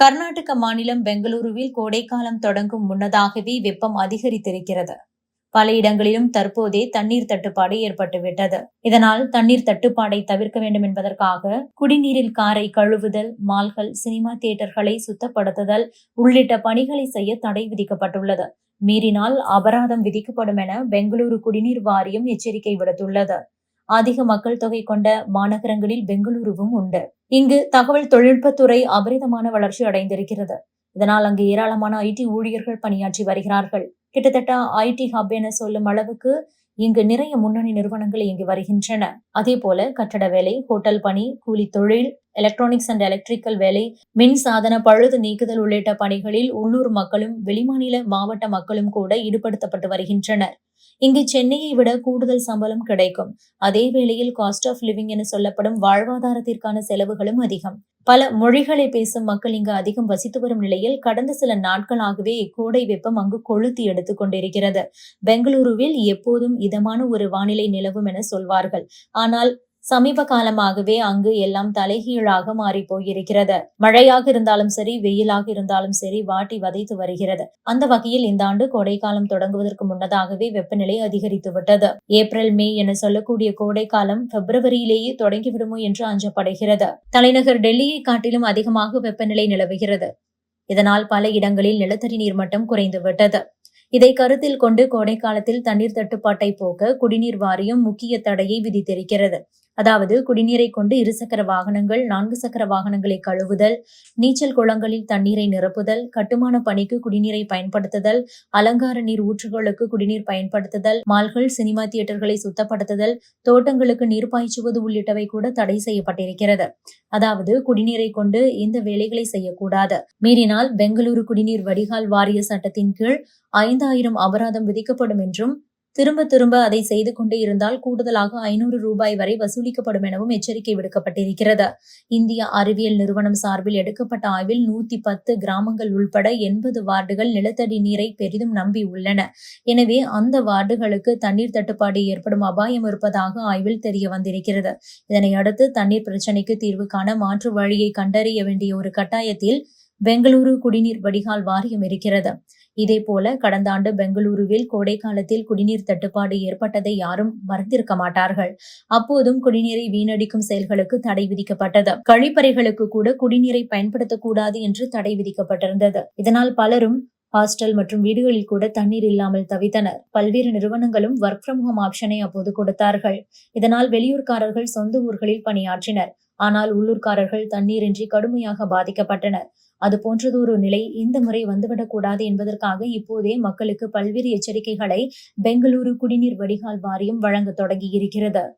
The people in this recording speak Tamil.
கர்நாடக மாநிலம் பெங்களூருவில் கோடைக்காலம் தொடங்கும் முன்னதாகவே வெப்பம் அதிகரித்திருக்கிறது. பல இடங்களிலும் தற்போதே தண்ணீர் தட்டுப்பாடு ஏற்பட்டுவிட்டது. இதனால் தண்ணீர் தட்டுப்பாடை தவிர்க்க வேண்டும் என்பதற்காக குடிநீரில் காரை கழுவுதல் மால்கள் சினிமா தியேட்டர்களை சுத்தப்படுத்துதல் உள்ளிட்ட பணிகளை செய்ய தடை விதிக்கப்பட்டுள்ளது. மீறினால் அபராதம் விதிக்கப்படும் என பெங்களூரு குடிநீர் வாரியம் எச்சரிக்கை விடுத்துள்ளது. அதிக மக்கள் தொகை கொண்ட மாநகரங்களில் பெங்களூருவும் உண்டு. இங்கு தகவல் தொழில்நுட்பத்துறை அபரிதமான வளர்ச்சி அடைந்திருக்கிறது. இதனால் அங்கு ஏராளமான ஐடி ஊழியர்கள் பணியாற்றி வருகிறார்கள். கிட்டத்தட்ட ஐடி ஹப் என சொல்லும் அளவுக்கு இங்கு நிறைய முன்னணி நிறுவனங்கள் இங்கு வருகின்றன. அதே போல கட்டட வேலை ஹோட்டல் பணி கூலி தொழில் எலக்ட்ரானிக்ஸ் அண்ட் எலக்ட்ரிக்கல் வேலை மின் சாதன பழுது நீக்குதல் உள்ளிட்ட பணிகளில் உள்ளூர் மக்களும் வெளிமாநில மாவட்ட மக்களும் கூட ஈடுபடுத்தப்பட்டு வருகின்றனர். இங்கு சென்னையை விட கூடுதல் சம்பளம் கிடைக்கும். அதே வேளையில் காஸ்ட் ஆஃப் லிவிங் என சொல்லப்படும் வாழ்வாதாரத்திற்கான செலவுகளும் அதிகம். பல மொழிகளை பேசும் மக்கள் இங்கு அதிகம் வசித்து வரும் நிலையில் கடந்த சில நாட்களாகவே இக்கோடை வெப்பம் அங்கு கொளுத்தி எடுத்துக் கொண்டிருக்கிறது. பெங்களூருவில் எப்போதும் இதமான ஒரு வானிலை நிலவும் என சொல்வார்கள். ஆனால் சமீப காலமாகவே அங்கு எல்லாம் தலைகீழாக மாறி போயிருக்கிறது. மழையாக இருந்தாலும் சரி வெயிலாக இருந்தாலும் சரி வாட்டி வதைத்து வருகிறது. அந்த வகையில் இந்த ஆண்டு கோடைக்காலம் தொடங்குவதற்கு முன்னதாகவே வெப்பநிலை அதிகரித்து விட்டது. ஏப்ரல் மே என சொல்லக்கூடிய கோடைக்காலம் பிப்ரவரியிலேயே தொடங்கிவிடுமோ என்று அஞ்சப்படுகிறது. தலைநகர் டெல்லியை காட்டிலும் அதிகமாக வெப்பநிலை நிலவுகிறது. இதனால் பல இடங்களில் நிலத்தடி நீர்மட்டம் மட்டம் குறைந்துவிட்டது இதை கருத்தில் கொண்டு கோடைக்காலத்தில் தண்ணீர் தட்டுப்பாட்டை போக்க குடிநீர் வாரியம் முக்கிய தடையை விதித்திருக்கிறது. அதாவது குடிநீரை கொண்டு இருசக்கர வாகனங்கள் நான்கு சக்கர வாகனங்களை கழுவுதல் நீச்சல் குளங்களில் தண்ணீரை நிரப்புதல் கட்டுமான பணிக்கு குடிநீரை பயன்படுத்துதல் அலங்கார நீர் ஊற்றுகளுக்கு குடிநீர் பயன்படுத்துதல் மால்கள் சினிமா தியேட்டர்களை சுத்தப்படுத்துதல் தோட்டங்களுக்கு நீர் பாய்ச்சுவது உள்ளிட்டவை கூட தடை செய்யப்பட்டிருக்கிறது. அதாவது குடிநீரை கொண்டு இந்த வேலைகளை செய்யக்கூடாது. மீறினால் பெங்களூரு குடிநீர் வடிகால் வாரிய சட்டத்தின் கீழ் ஐந்தாயிரம் அபராதம் விதிக்கப்படும் என்றும் திரும்ப திரும்ப அதை செய்து கொண்டே இருந்தால் கூடுதலாக ஐநூறு ரூபாய் வரை வசூலிக்கப்படும் எனவும் எச்சரிக்கை விடுக்கப்பட்டிருக்கிறது. இந்திய அறிவியல் நிறுவனம் சார்பில் எடுக்கப்பட்ட ஆய்வில் நூத்தி பத்து கிராமங்கள் உள்பட எண்பது வார்டுகள் நிலத்தடி நீரை பெரிதும் நம்பி உள்ளன. எனவே அந்த வார்டுகளுக்கு தண்ணீர் தட்டுப்பாடு ஏற்படும் அபாயம் இருப்பதாக ஆய்வில் தெரிய வந்திருக்கிறது. இதனை அடுத்து தண்ணீர் பிரச்சினைக்கு தீர்வு காண மாற்று வழியை கண்டறிய வேண்டிய ஒரு கட்டாயத்தில் பெங்களூரு குடிநீர் வடிகால் வாரியம் இருக்கிறது. இதேபோல கடந்த ஆண்டு பெங்களூருவில் கோடை காலத்தில் குடிநீர் தட்டுப்பாடு ஏற்பட்டதை யாரும் மறந்திருக்க மாட்டார்கள். அப்போதும் குடிநீரை வீணடிக்கும் செயல்களுக்கு தடை விதிக்கப்பட்டது. கழிப்பறைகளுக்கு கூட குடிநீரை பயன்படுத்தக்கூடாது என்று தடை விதிக்கப்பட்டிருந்தது. இதனால் பலரும் ஹாஸ்டல் மற்றும் வீடுகளில் கூட தண்ணீர் இல்லாமல் தவித்தனர். பல்வேறு நிறுவனங்களும் ஒர்க் ஃப்ரம் ஹோம் ஆப்ஷனை அப்போது கொடுத்தார்கள். இதனால் வெளியூர்காரர்கள் சொந்த ஊர்களில் பணியாற்றினர். ஆனால் உள்ளூர்காரர்கள் தண்ணீரின்றி கடுமையாக பாதிக்கப்பட்டனர். அது போன்றதொரு நிலை இந்த முறை வந்துவிடக்கூடாது என்பதற்காக இப்போதே மக்களுக்கு பல்வேறு எச்சரிக்கைகளை பெங்களூரு குடிநீர் வடிகால் வாரியம் வழங்க தொடங்கியிருக்கிறது.